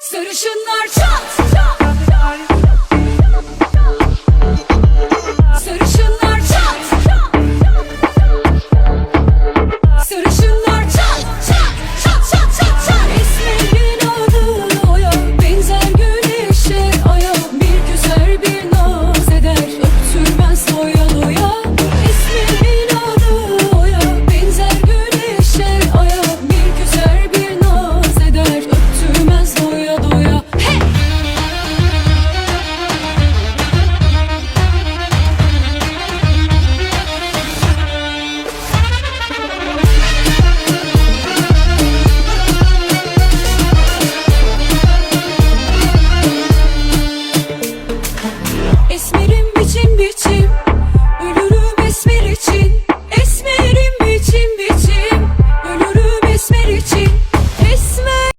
Sarışınlar çat çat Ellerim biçim biçim.